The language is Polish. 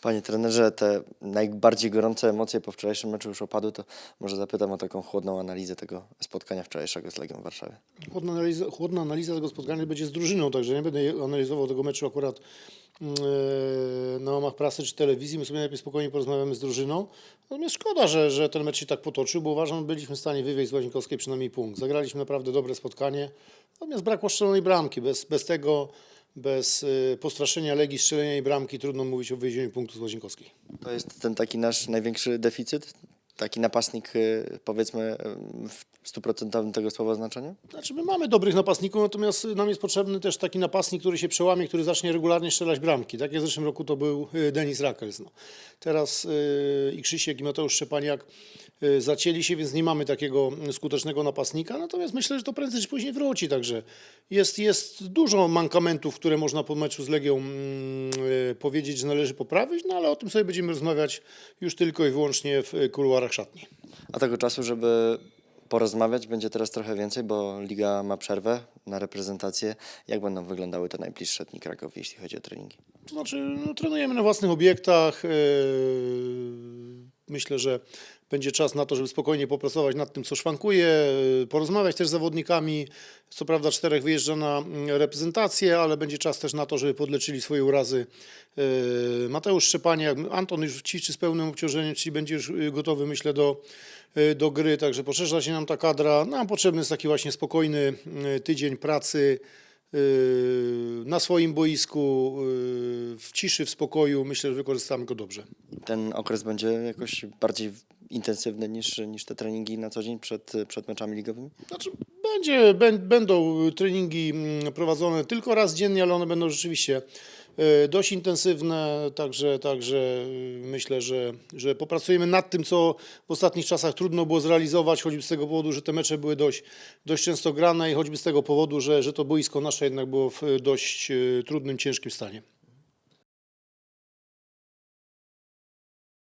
Panie trenerze, te najbardziej gorące emocje po wczorajszym meczu już opadły, to może zapytam o taką chłodną analizę tego spotkania wczorajszego z Legią Warszawy. Chłodna analiza, chłodna analiza tego spotkania będzie z drużyną, także nie będę analizował tego meczu akurat mm, e, na łamach prasy czy telewizji. My sobie najpierw spokojnie porozmawiamy z drużyną. Natomiast szkoda, że, że ten mecz się tak potoczył, bo uważam, że byliśmy w stanie wywieźć z Łazienkowskiej przynajmniej punkt. Zagraliśmy naprawdę dobre spotkanie, natomiast brakło strzelonej bramki. Bez, bez tego, bez y, postraszenia Legii, strzelenia jej bramki, trudno mówić o wywiezieniu punktu z Łazienkowskiej. To jest ten taki nasz największy deficyt? Taki napastnik, y, powiedzmy, y, w stuprocentowym tego słowa znaczeniu? Znaczy my mamy dobrych napastników, natomiast nam jest potrzebny też taki napastnik, który się przełamie, który zacznie regularnie strzelać bramki. Tak jak w zeszłym roku to był y, Denis Rakels. No. Teraz y, i Krzysiek i Mateusz Szczepaniak y, zacięli się, więc nie mamy takiego skutecznego napastnika, natomiast myślę, że to prędzej czy później wróci, także jest, jest dużo mankamentów, które można po meczu z Legią mm, y, powiedzieć, że należy poprawić, no ale o tym sobie będziemy rozmawiać już tylko i wyłącznie w y, kuluarach szatni. A tego czasu, żeby porozmawiać, będzie teraz trochę więcej, bo Liga ma przerwę na reprezentację. Jak będą wyglądały te najbliższe dni Krakowi, jeśli chodzi o treningi? To znaczy, no, trenujemy na własnych obiektach. Yy, Myślę, że będzie czas na to, żeby spokojnie popracować nad tym, co szwankuje, yy, porozmawiać też z zawodnikami. Co prawda czterech wyjeżdża na mm, reprezentację, ale będzie czas też na to, żeby podleczyli swoje urazy. Yy, Mateusz Szczepaniak, Anton już ćwiczy z pełnym obciążeniem, czyli będzie już yy, gotowy, myślę, do, do gry, także poszerza się nam ta kadra. Nam potrzebny jest taki właśnie spokojny tydzień pracy, na swoim boisku, w ciszy, w spokoju. Myślę, że wykorzystamy go dobrze. Ten okres będzie jakoś bardziej intensywny niż, niż te treningi na co dzień przed, przed meczami ligowymi? Znaczy, będzie, bę- będą treningi mm, prowadzone tylko raz dziennie, ale one będą rzeczywiście e, dość intensywne, także, także y, myślę, że, że popracujemy nad tym, co w ostatnich czasach trudno było zrealizować, choćby z tego powodu, że te mecze były dość, dość często grane i choćby z tego powodu, że, że to boisko nasze jednak było w dość e, trudnym, ciężkim stanie.